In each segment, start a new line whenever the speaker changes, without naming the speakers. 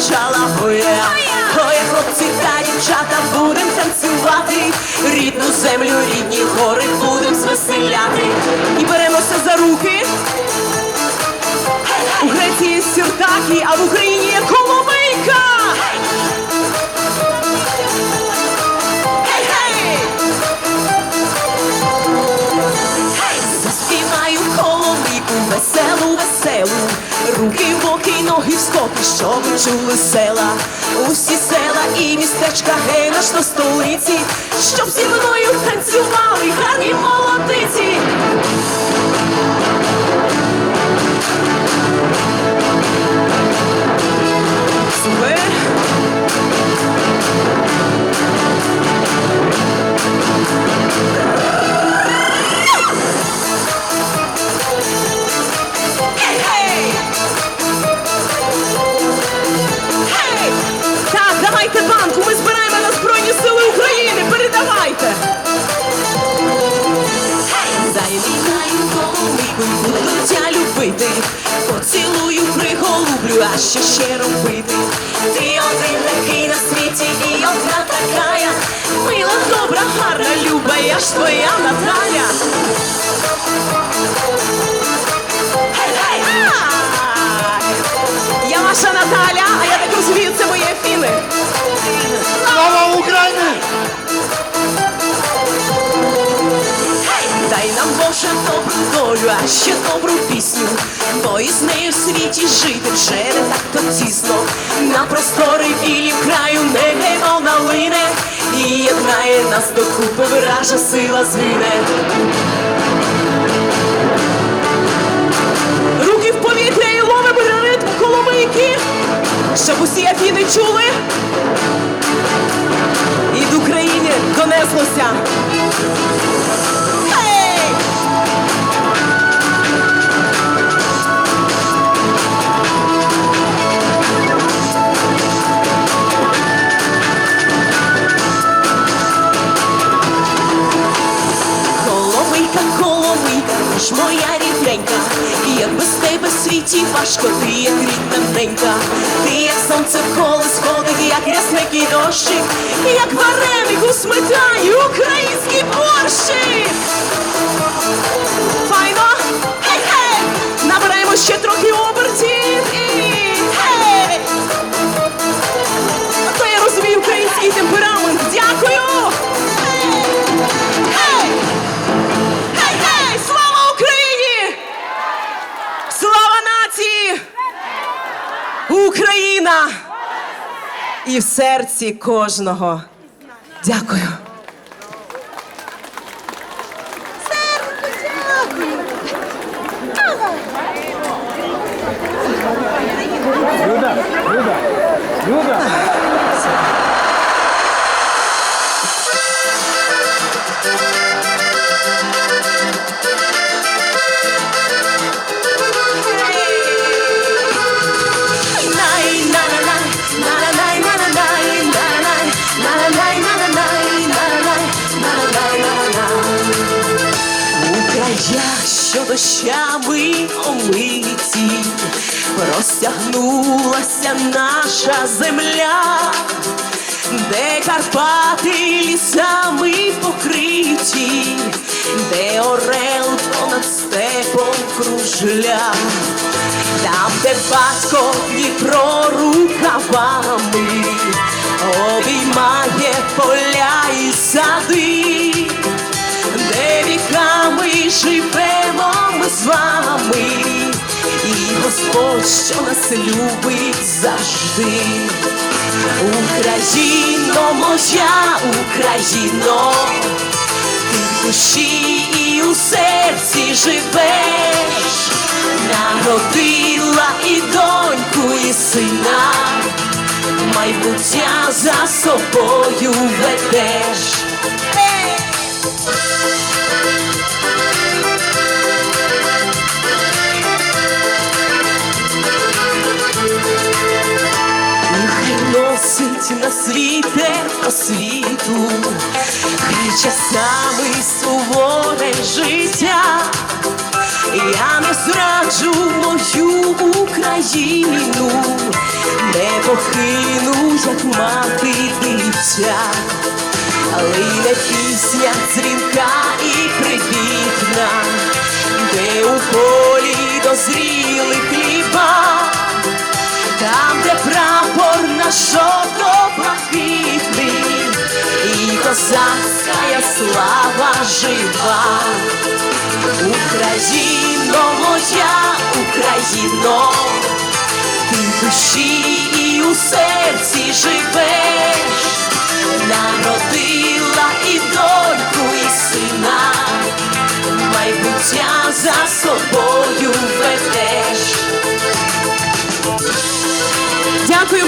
почала гоя. Гоя, хлопці та дівчата, будем танцювати. Рідну землю, рідні гори будем звеселяти. І беремося за руки. У Греції сюртаки, а в Україні коломийка. В боки, ноги в скоки, щоб чули села. Усі села і містечка, гей наш на столиці, щоб зі мною танцювали гарні молодиці. Коломийку, любити, поцілую, приголублю, а що ще робити? Ти один такий на світі і одна такая, мила, добра, гарна, люба, я ж твоя Наталя. Гей-гей! Ай! Я ваша Наталя, а я долю, а ще добру пісню, бо із нею в світі жити вже не так то тісно. На простори вілі краю небо налине, і єднає нас докупи вража сила звине. Тебе світі важко, ти як рідна ненька, ти як сонце коло сходить, як рясний дощик, як вареник у сметані, український борщик. І в серці кожного. Дякую. Простягнулася наша земля, де Карпати лісами покриті, де орел понад степом кружля, там, де батько Дніпро рукавами обіймає поля і сади де віками живемо ми з вами, Господь, що нас любить завжди. Україно, моя Україно, ти в душі і у серці живеш, народила і доньку, і сина, майбуття за собою ведеш. На світе освіту, хай часами суворе життя, я не зраджу мою Україну, не покину, як мати дитя, йде пісня дзвінка і привітна, де у полі дозріли хліба, там, де прапор наш жовто-блакитний, і козацька слава жива. Україно, моя Україно, ти в душі і у серці живеш, народила і доньку, і сина, майбуття за собою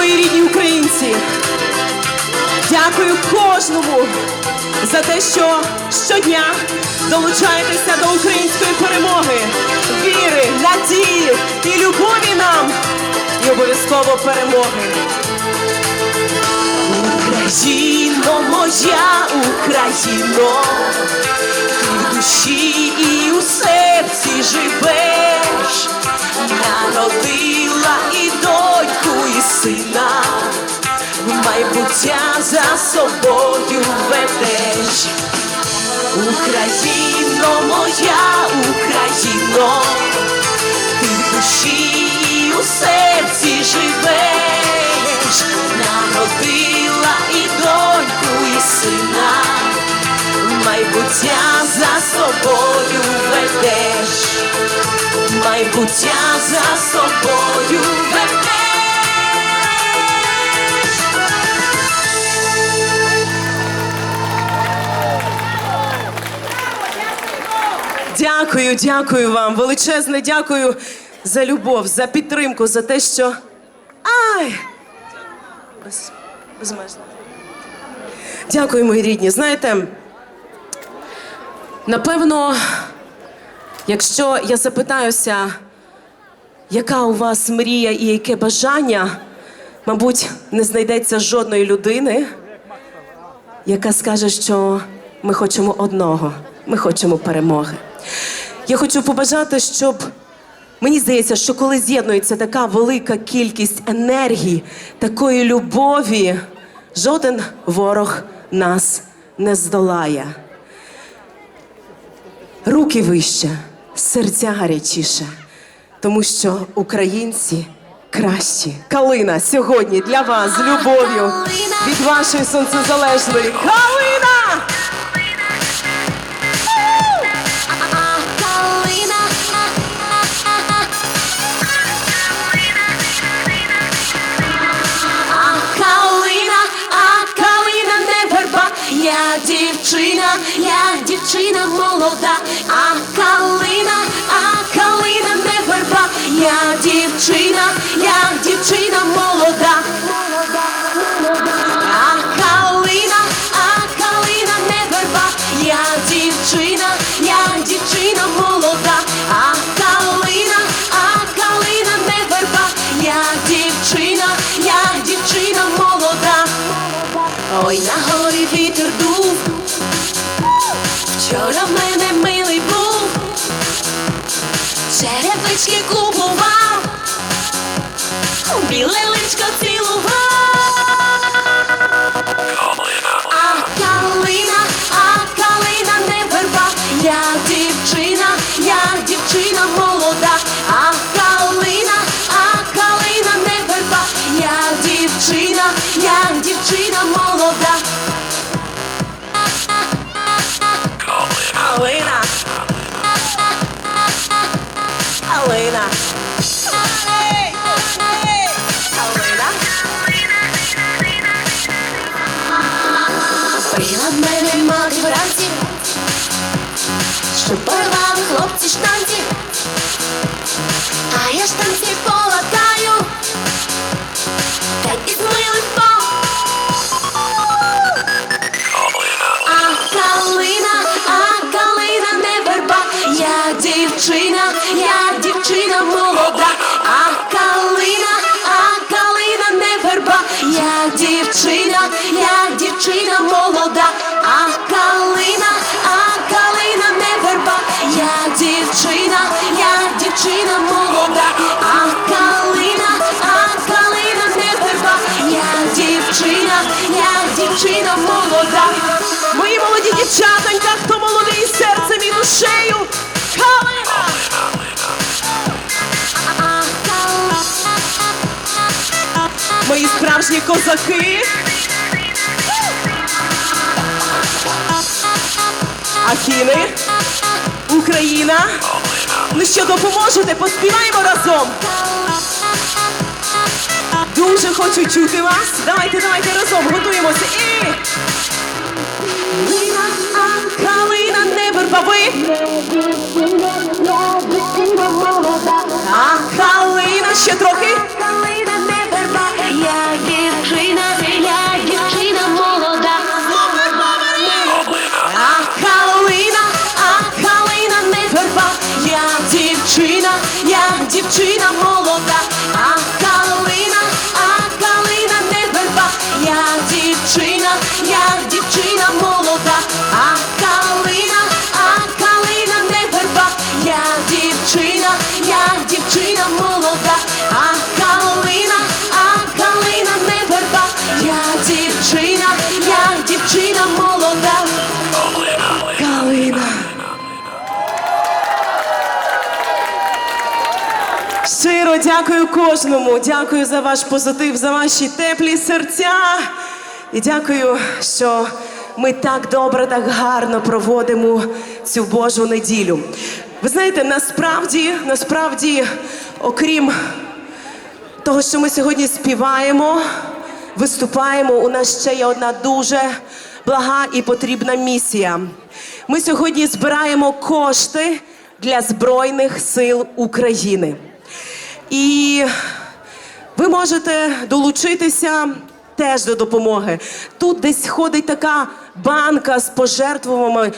мої рідні українці. Дякую кожному за те, що щодня долучаєтеся до української перемоги, віри, надії і любові нам, і обов'язково перемоги. Україно, моя Україно, ти в душі і у серці живеш, народила і доньку, і сина. Майбуття за собою ведеш. Україно, моя Україно, ти в душі і у серці живеш, народила і доньку, і сина, майбуття собою ведеш, майбуття за собою ведеш. Дякую, дякую вам. Величезне дякую за любов, за підтримку, за те, що. Ай! Без, безмежно. Дякую, мої рідні. Знаєте, напевно, якщо я запитаюся, яка у вас мрія і яке бажання, мабуть, не знайдеться жодної людини, яка скаже, що ми хочемо одного, ми хочемо перемоги. Я хочу побажати, щоб мені здається, що коли з'єднується така велика кількість енергії, такої любові, жоден ворог нас не здолає. Руки вище, серця гарячіше, тому що українці кращі. Калина сьогодні для вас з любов'ю від вашої сонцезалежної Калина! Дівчина, я дівчина молода, а калина, а калина не верба, я дівчина, я дівчина молода. Я
полатаю, та.
А калина, а калина не верба, я дівчина, я дівчина молода, а калина, а калина не верба, я дівчина, я дівчина молода, а калина, а калина не верба, я дівчина, я дівчина молода, молода. Мої молоді дівчатонька, хто молодий серцем і душею. Мої справжні козаки. Афіни, Україна. Ну що, допоможете? Поспіваємо разом. Дуже хочу чути вас. Давайте, давайте разом готуємося. І...
я дівчина молода.
А калина, а калина не верба. Я дівчина, я дівчина молода. А калина, а калина не верба. Я дівчина, я дівчина молода. А калина, а калина не верба. Я дівчина, я дівчина молода. Калина. Дякую кожному. Дякую за ваш позитив, за ваші теплі серця. І дякую, що ми так добре, так гарно проводимо цю Божу неділю. Ви знаєте, насправді, насправді, окрім того, що ми сьогодні співаємо, виступаємо, у нас ще є одна дуже блага і потрібна місія. Ми сьогодні збираємо кошти для Збройних сил України. І ви можете долучитися теж до допомоги. Тут десь ходить така банка з пожертвуваннями.